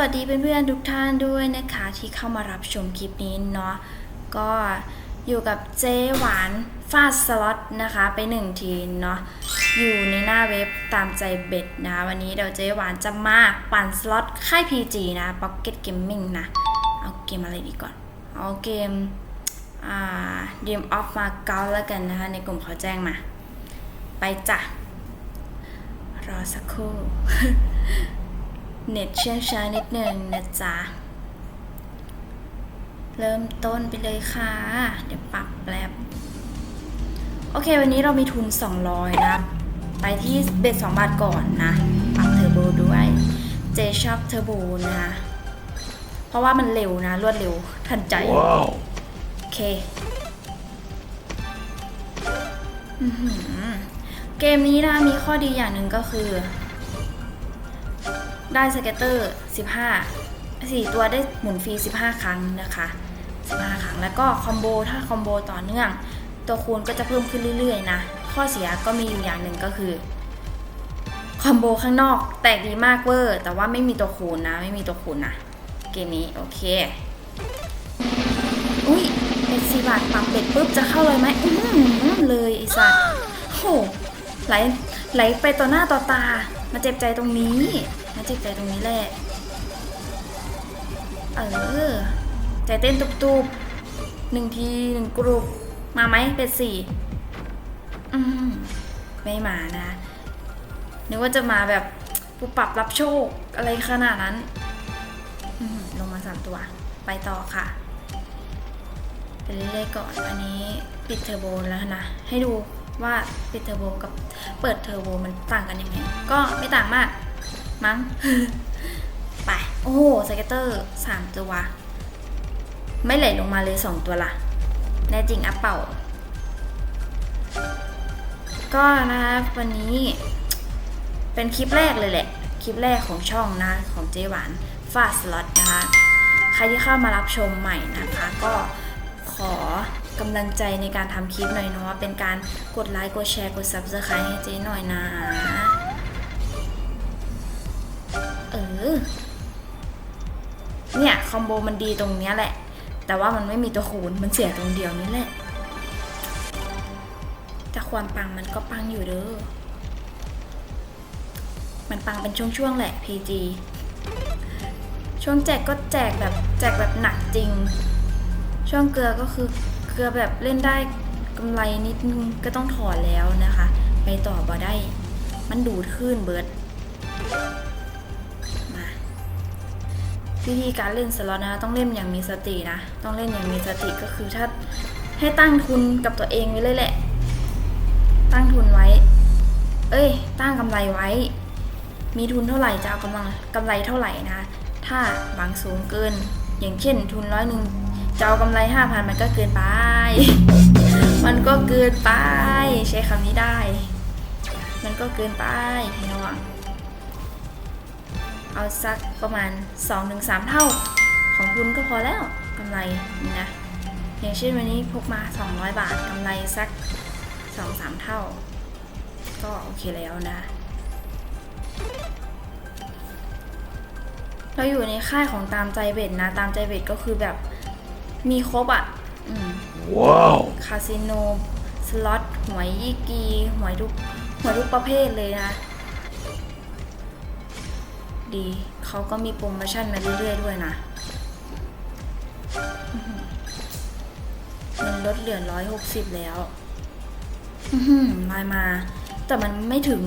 วัสดีเพื่อนๆทุกท่านด้วยนะคะที่เข้ามารับชมคลิปนี้เนาะก็อยู่กับเจ๊หวานฟาดสล็อตนะคะไปหนึ่งทีเนาะอยู่ในหน้าเว็บตามใจเบ็ดนะ วันนี้เดี๋ยวเจ๊หวานจะมาปั่นสล็อตค่าย PG นะ Pocket Gaming นะ เอาเกมอะไรดีก่อน เอาเกมอ่า Dream of m a g o แล้วกันนะคะ ในกลุ่มเขาแจ้งมา ไปจ้ะ รอสักครู่ เน็ตเชื่องช้านิดนึงนะจ๊ะ เริ่มต้นไปเลยค่ะ เดี๋ยวปรับแป๊บ โอเค วันนี้เรามีทุน 200 นะ ไปที่เบ็ด2บาทก่อนนะ ปรับเทอร์โบด้วย เจชอบเทอร์โบนะ เพราะว่ามันเร็วนะ รวดเร็ว ทันใจ Wow. โอเคอื้อหือเกมนี้นะมีข้อดีอย่างหนึ่งก็คือ ได้สเก็ตเตอร์ 15 4 ตัวได้หมุนฟรี 15 ครั้งนะคะ 15 ครั้ง แล้วก็คอมโบถ้าคอมโบต่อเนื่อง ตัวคูณก็จะเพิ่มขึ้นเรื่อยๆนะ ข้อเสียก็มีอยู่อย่างหนึ่งก็คือคอมโบข้างนอกแตกดีมากเวอร์ แต่ว่าไม่มีตัวคูณนะ ไม่มีตัวคูณนะ เกมนี้ โอเค อุ้ยเป็นสี่บาทปักเบ็ดปุ๊บจะเข้าเลยไหมอืมเลยไอสัตว์โหไหลไหลไปต่อหน้าต่อตา มาเจ็บใจตรงนี้ มาจ็บใจตรงนี้แหละ เออ ใจเต้นตุบๆหนึ่งทีหนึ่งกรุ๊ปมาไหมเป็นสี่อืมไม่มานะ นึกว่าจะมาแบบปุปรับรับโชคอะไรขนาดนั้นอืมลงมาสามตัว ไปต่อค่ะไปเรื่อยๆก่อนอันนี้ปิดเทอร์โบแล้วนะ ให้ดูว่าปิดเทอร์โบกับเปิดเทอร์โบมันต่างกันยังไง ก็ไม่ต่างมาก มั้ง ไป โอ้โหสเก็ตเตอร์สามตัว ไม่ไหลลงมาเลยสองตัวละแน่จริงอัพเป่า ก็นะคะวันนี้เป็นคลิปแรกเลยแหละ คลิปแรกของช่องนะ ของเจหวานฟาสล็อตนะคะ ใครที่เข้ามารับชมใหม่นะคะ ก็ขอกำลังใจในการทำคลิปหน่อยเนาะเป็นการกดไลค์ กดแชร์ กด Subscribe ให้เจ๊หน่อยนะ อ เนี่ย คอมโบมันดีตรงเนี้ยแหละ แต่ว่ามันไม่มีตัวคูณมันเสียตรงเดียวนี่แหละ แต่ความปังมันก็ปังอยู่เด้อ มันปังเป็นช่วงๆแหละ PG ช่วงแจกก็แจกแบบแจกแบบหนักจริง ช่วงเกลือก็คือเกลือแบบเล่นได้กำไรนิดนึงก็ต้องถอนแล้วนะคะ ไปต่อบ่ได้ มันดูดขึ้นเบิร์ด วิธีการเล่นสล็อตนะต้องเล่นอย่างมีสตินะ ต้องเล่นอย่างมีสติก็คือถ้าให้ตั้งทุนกับตัวเองไว้เลยแหละ ตั้งทุนไว้ เอ้ย ตั้งกำไรไว้ มีทุนเท่าไหร่จะเอากำลังกำไรเท่าไหร่นะ ถ้าบางสูงเกิน อย่างเช่น ทุนร้อยหนึ่งจะเอากำไรห้าพันมันก็เกินไป มันก็เกินไป ใช้คำนี้ได้ มันก็เกินไปพี่น้อง เอาสักประมาณ 2-3 เท่าของทุนก็พอแล้วกำไรนี่นะอย่างเช่นวันนี้พกมา 200 บาทกำไรสัก 2-3 เท่า ก็โอเคแล้วนะเราอยู่ในค่ายของตามใจเบ็ดนะ ตามใจเบ็ดก็คือแบบมีครบอะ่ะอืม Wow. คาสิโน สล็อต หวยยี่กี หวยทุก หวยทุกประเภทเลยนะ ดี เขาก็มีโปรโมชั่นมาเรื่อยๆด้วยนะ มันลดเหลือร้อยหกสิบแล้วอือหือมามา แต่มันไม่ถึง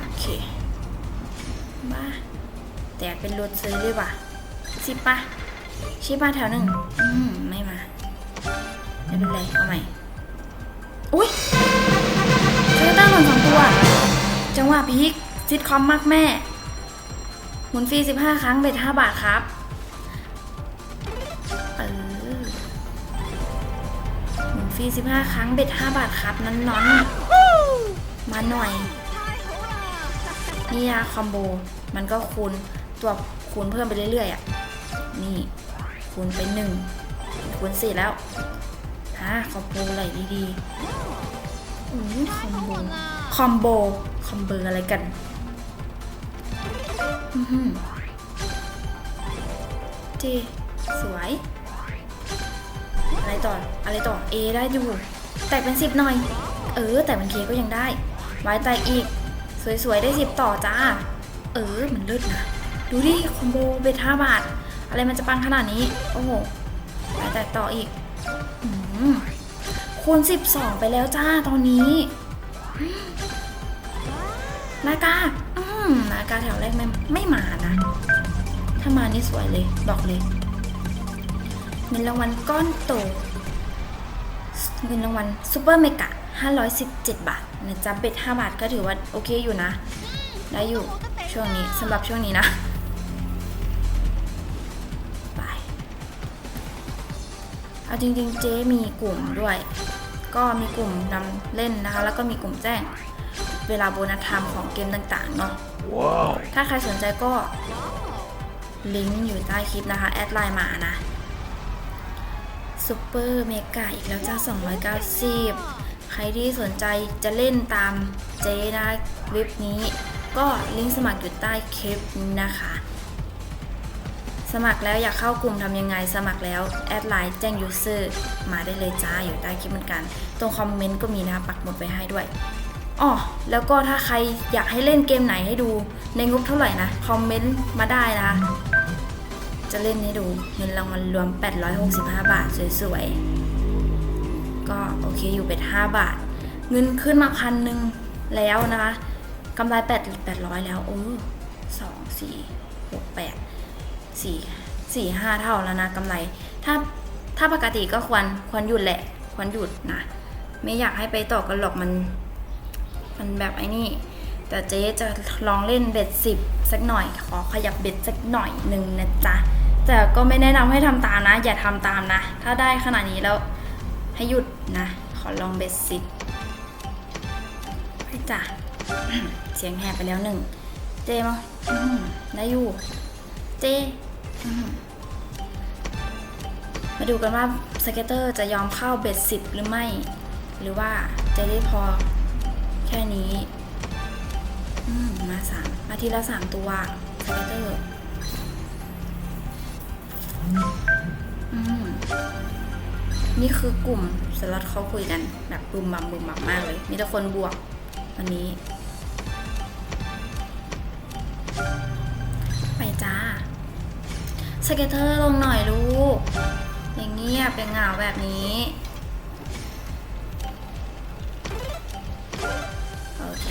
โอเค มาแตกเป็นรถซื้อเลยว่ะสิบปะชิบมาแถวหนึ่ง อืม ไม่มา ไม่เป็นไร เอาใหม่ อุ้ย เซนเตอร์หล่นสองตัว จังหวะพีคซิทคอมมากแม่ หมุนฟรีสิบห้าครั้งเบ็ดห้าบาทครับ เออ หมุนฟรีสิบห้าครั้งเบ็ดห้าบาทครับนั้นนอนมาหน่อย นี่นะคอมโบ มันก็คูณตัวคูณเพิ่มไปเรื่อยๆอะ นี่ คูณไปหนึ่งคูณสี่แล้วฮะคอมโบอะไรดีๆอืมคอมโบ อมโบ คอมเบอร์อะไรกันอื้อหือเจสวย อะไรต่อ อะไรต่อ A ได้อยู่ แตกเป็นสิบหน่อย เออ แต่เป็นเคก็ยังได้ไว้แตกอีก สวยๆ ได้สิบต่อจ้า เออ มันเลิศนะ ดูดิ คอมโบเบ็ดห้าบาท อะไรมันจะปังขนาดนี้ โอ้โหไว้แตกต่ออีกอคูณสิบสองไปแล้วจ้าตอนนี้ นากาอืมนากาแถวแรกไม่ไม่มานะ ถ้ามานี่สวยเลย บอกเลย เงินรางวัลก้อนโต เงินรางวัลซูเปอร์เมกะ 517 บาทนะจ๊ะเบ็ด5บาทก็ถือว่าโอเคอยู่นะ ได้อยู่ช่วงนี้สำหรับช่วงนี้นะไปเอาจริงๆเจ๊มีกลุ่มด้วย ก็มีกลุ่มนำเล่นนะคะ แล้วก็มีกลุ่มแจ้งเวลาโบนัสไทม์ของเกมต่างๆเนาะ Wow. ถ้าใครสนใจก็ลิงก์อยู่ใต้คลิปนะคะ แอดไลน์มานะซูเปอร์เมกาอีกแล้วจ้า 290 ใครที่สนใจจะเล่นตามเจนะเว็บนี้ ก็ลิงก์สมัครอยู่ใต้คลิปนะคะส มัครแล้วอยากเข้ากลุ่มทำยังไงสมัครแล้วแอดไลน์แจ้งยูเซอร์มาได้เลยจ้าอยู่ใต้คลิปเหมือนกัน ตรงคอมเมนต์ก็มีนะคะปักหมดไว้ให้ด้วยอ๋อแล้วก็ถ้าใครอยากให้เล่นเกมไหนให้ดูในงบเท่าไหร่นะคอมเมนต์มาได้นะคะจะเล่นให้ดูเงินรางวัลรวม 865 บาทสวยๆ ก็โอเคอยู่เป็น5บาท เงินขึ้นมาพันหนึ่งแล้วนะคะกำไร8 800 แล้ว โอ้สองสี่หกแปด สี่สี่ห้าเท่าแล้วนะกำไร ถ้าถ้าปกติก็ควรควรหยุดแหละ ควรหยุดนะ ไม่อยากให้ไปต่อกันหรอกมัน มันแบบไอ้นี่ แต่เจ๊จะลองเล่นเบ็ดสิบสักหน่อย ขอขยับเบ็ดสักหน่อยหนึ่งนะจ๊ะ แต่ก็ไม่แนะนำให้ทำตามนะ อย่าทำตามนะ ถ้าได้ขนาดนี้แล้วให้หยุดนะ ขอลองเบ็ดสิบไปจ้ะเสียงแหบไปแล้วหนึ่ง เจมั้งอืมได้อยู่ เจ มาดูกันว่าสเก็ตเตอร์จะยอมเข้าเบ็ดสิบหรือไม่ หรือว่าจะได้พอแค่นี้มมาสามมาทีละสามตัวสเกตเตอร์นี่คือกลุ่มสล็อตเขาคุยกันแบบบุมบัมบุมบัมมากเลย มีแต่คนบวกวันนี้ สเกตเตอร์ลงหน่อยลูก อย่างเงียบเป็นเหงาแบบนี้ โอเค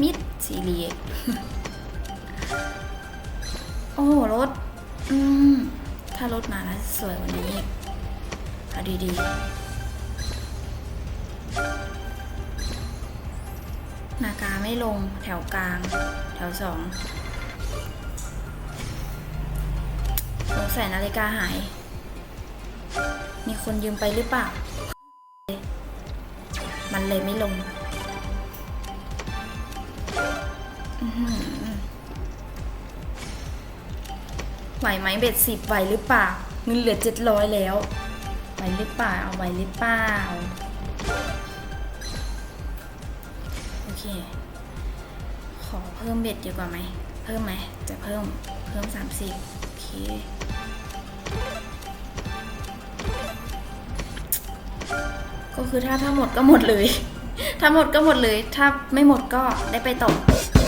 มิดซีเรียโอ้โหรถ อืม ถ้ารถมาแล้วสวยกว่านี้เอาดีๆนากาไม่ลงแถวกลาง แถวสอง งสัยนาฬิกาหาย มีคนยืมไปหรือเปล่า มันเลยไม่ลงไหวไหมเบ็ดสิบไหวหรือเปล่าเงินเหลือเจ็ดร้อยแล้วไหวหรือเปล่าเอาไหวหรือเปล่าโอเค ขอเพิ่มเบ็ดดีกว่าไหม เพิ่มไหม จะเพิ่มเพิ่มสามสิบโอเค ก็คือถ้าถ้าหมดก็หมดเลย ถ้าหมดก็หมดเลย ถ้าไม่หมดก็ได้ไปต่อ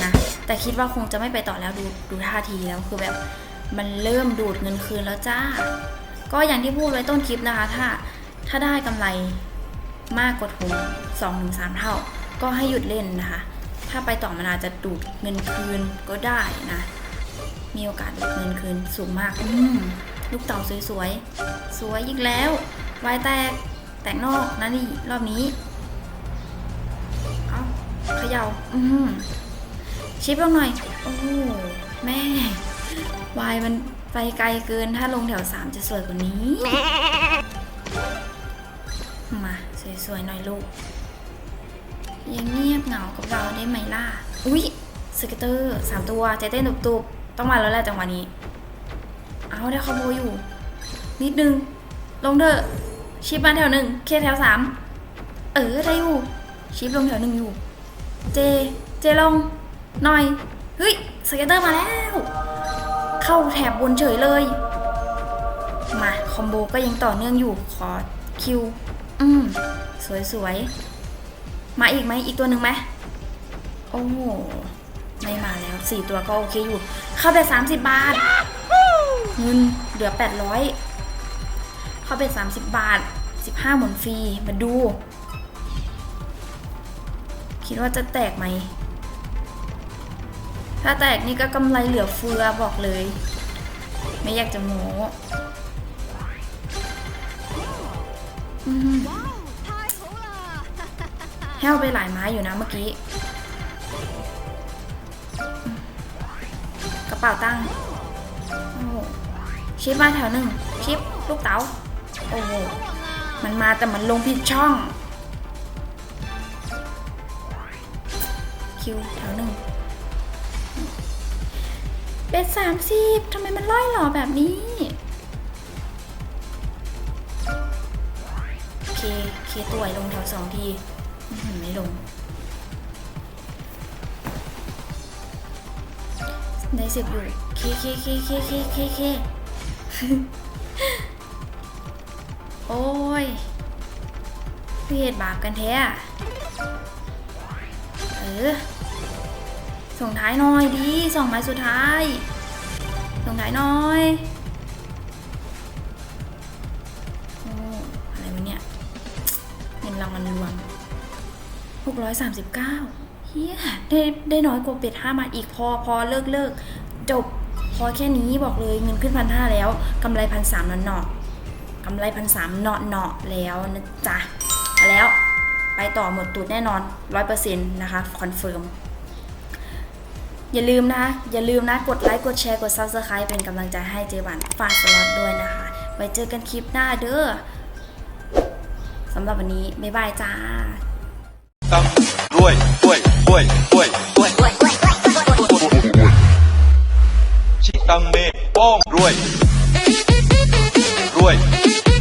นะ แต่คิดว่าคงจะไม่ไปต่อแล้วดูดูท่าทีแล้วคือแบบมันเริ่มดูดเงินคืนแล้วจ้า ก็อย่างที่พูดไว้ต้นคลิปนะคะ ถ้าถ้าได้กำไรมากกว่าทุนสองถึงสามเท่า ก็ให้หยุดเล่นนะคะ ถ้าไปต่อมันอาจจะดูดเงินคืนก็ได้นะ มีโอกาสดูดเงินคืนสูงมาก อืมลูกเต่าสวยๆ สวยอีกแล้ววายแตก แตกนอกนะนี่รอบนี้ เอาเขย่าอืมชิปลงหน่อย โอ้แม่วายมันไปไกลเกินถ้าลงแถวสามจะสวยกว่านี้ มา สวยๆหน่อยลูก ยังเงียบเหงากับเราได้ไหมล่ะ อุ๊ยสเกตเตอร์สามตัวใจเต้นตุบๆ ต้องมาแล้วแหละจังหวะนี้ เอาได้คอมโบอยู่ นิดนึง ลงเถอะ ชิปมาแถวหนึ่งเคแถวสามเออได้อยู่ชิปลงแถวหนึ่งอยู่ เจ เจลงหน่อย เฮ้ยสเก็ตเตอร์มาแล้ว เข้าแถบบนเฉยเลย มา คอมโบก็ยังต่อเนื่องอยู่ขอคิว อืม สวยๆมาอีกไหมอีกตัวหนึ่งไหมโอ้โหไม่มาแล้วสี่ตัวก็โอเคอยู่ เข้าไปสามสิบบาท เงินเหลือแปดร้อย เขาเป็น 30 บาท 15 หมุนฟรี มาดู คิดว่าจะแตกไหม ถ้าแตกนี่ก็กำไรเหลือเฟือบอกเลย ไม่อยากจะโม้แห้วไปหลายไม้อยู่นะเมื่อกี้ กระเป๋าตังค์ชิปมาแถวหนึ่ง ชิป ลูกเตา๋า โอ้โห มันมาแต่มันลงผิดช่อง คิวแถวหนึ่งเป็นสามสิบทำไมมันล่อยหล่อแบบนี้เค เคตัวลงแถวสองทีไม่ลงได้สิบอยู่ เคเคเคเคเคเคเค โอ้ยพี่เหตุบาปกันแท้เออ ส่งท้ายหน่อยดีสองไม้สุดท้าย ส่งท้ายหน่อยโอ้อะไรวะเนี่ยเงินรางวัลรวม639เฮียได้ได้น้อยกว่าเป็ดห้ามาอีกพอพอเลิกเลิกจบพอแค่นี้บอกเลยเงินขึ้นพันห้าแล้วกำไรพันสามเนาะๆก กำไรพันสามเนาะเนาะแล้วนะจ๊ะมาแล้วไปต่อหมดตูดแน่นอนร้อยเปอร์เซ็นต์นะคะคอนเฟิร์มอย่าลืมนะคะอย่าลืมนะกดไลค์กดแชร์กด Subscribe เป็นกำลังใจให้เจวันฝากสล็อตด้วยนะคะ ไว้เจอกันคลิปหน้าเด้อสำหรับวันนี้ บ๊ายบายจ้าตั้งรวยรวยรวยรวยรวยชิตังเมป้องรวย รวย